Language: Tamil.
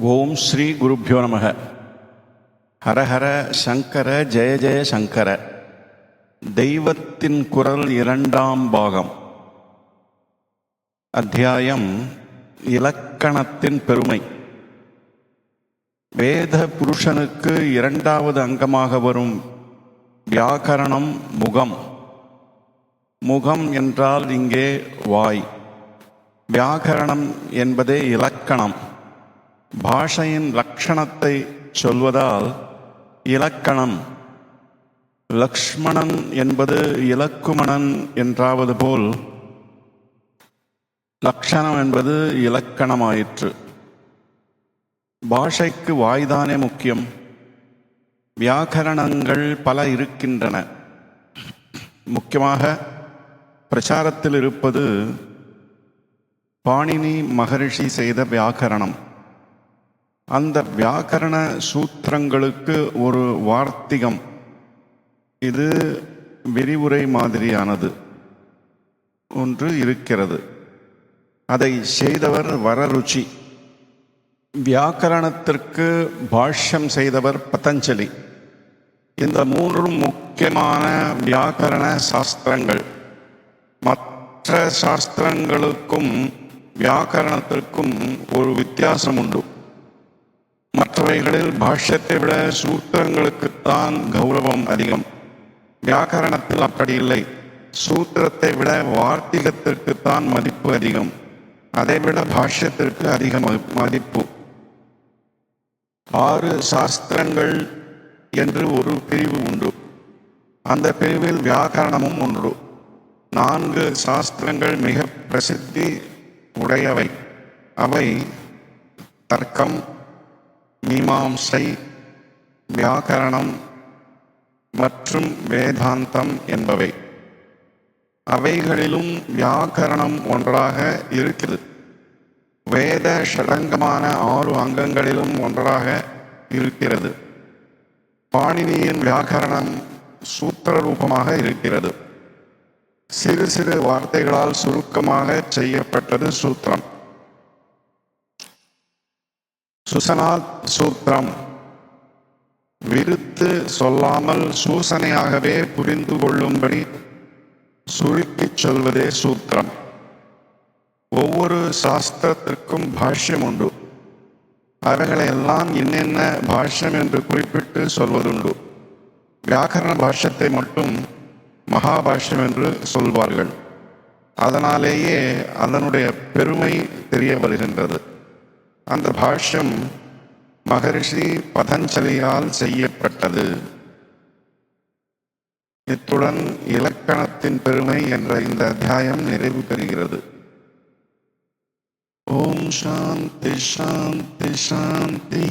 ஓம் ஸ்ரீ குருப்பியோ நமக. ஹரஹர சங்கர ஜெய ஜெய சங்கர. தெய்வத்தின் குரல் இரண்டாம் பாகம். அத்தியாயம் இலக்கணத்தின் பெருமை. வேத புருஷனுக்கு இரண்டாவது அங்கமாக வரும் வியாக்கரணம் முகம். முகம் என்றால் இங்கே வாய். வியாக்கரணம் என்பதே இலக்கணம். பாஷையின் லக்ஷணத்தை சொல்வதால் இலக்கணம். லக்ஷ்மணன் என்பது இலக்குமணன் என்றாவது போல் லக்ஷணம் என்பது இலக்கணமாயிற்று. பாஷைக்கு வாய்தானே முக்கியம். வியாக்கரணங்கள் பல இருக்கின்றன. முக்கியமாக பிரச்சாரத்தில் இருப்பது பாணினி மகரிஷி செய்த வியாக்கரணம் அந்த வியாக்கரண சூத்திரங்களுக்கு ஒரு வார்த்திகம். இது விரிவுரை மாதிரியானது ஒன்று இருக்கிறது. அதை செய்தவர் வரருச்சி. வியாக்கரணத்திற்கு பாஷ்யம் செய்தவர் பதஞ்சலி. இந்த மூன்றும் முக்கியமான வியாக்கரண சாஸ்திரங்கள். மற்ற சாஸ்திரங்களுக்கும் வியாக்கரணத்திற்கும் ஒரு வித்தியாசம் உண்டு. முறைகளில் பாஷ்யத்தை விட சூத்திரங்களுக்குத்தான் கௌரவம் அதிகம். வியாக்கரணத்தில் அப்படி இல்லை. சூத்திரத்தை விட வார்த்திகத்திற்குத்தான் மதிப்பு அதிகம். அதைவிட பாஷ்யத்திற்கு அதிக மதிப்பு. ஆறு சாஸ்திரங்கள் என்று ஒரு பிரிவு உண்டு. அந்த பிரிவில் வியாக்கரணமும் ஒன்று நான்கு சாஸ்திரங்கள் மிக பிரசித்தி உடையவை. அவை தர்க்கம் மீமாம்சை வியாக்கரணம் மற்றும் வேதாந்தம் என்பவை. அவைகளிலும் வியாக்கரணம் ஒன்றாக இருக்கிறது. வேத ஷடங்கமான ஆறு அங்கங்களிலும் ஒன்றாக இருக்கிறது. பாணினியின் வியாக்கரணம் சூத்திர ரூபமாக இருக்கிறது. சிறு சிறு வார்த்தைகளால் சுருக்கமாக செய்யப்பட்டது சூத்திரம். சுசனாத் சூத்திரம். விருத்து சொல்லாமல் சூசனையாகவே புரிந்து கொள்ளும்படி சுருக்கிச் சொல்வதே சூத்திரம். ஒவ்வொரு சாஸ்திரத்திற்கும் பாஷ்யம் உண்டு. அவைகளை எல்லாம் என்னென்ன பாஷ்யம் என்று குறிப்பிட்டு சொல்வதுண்டு. வியாக்கரண பாஷ்யத்தை மட்டும் மகாபாஷ்யம் என்று சொல்வார்கள். அதனாலேயே அதனுடைய பெருமை தெரிய வருகின்றது. அந்த பாஷ்யம் மகரிஷி பதஞ்சலியால் செய்யப்பட்டது. இத்துடன் இலக்கணத்தின் பெருமை என்ற இந்த அத்தியாயம் நிறைவு பெறுகிறது. ஓம் சாந்தி சாந்தி சாந்தி.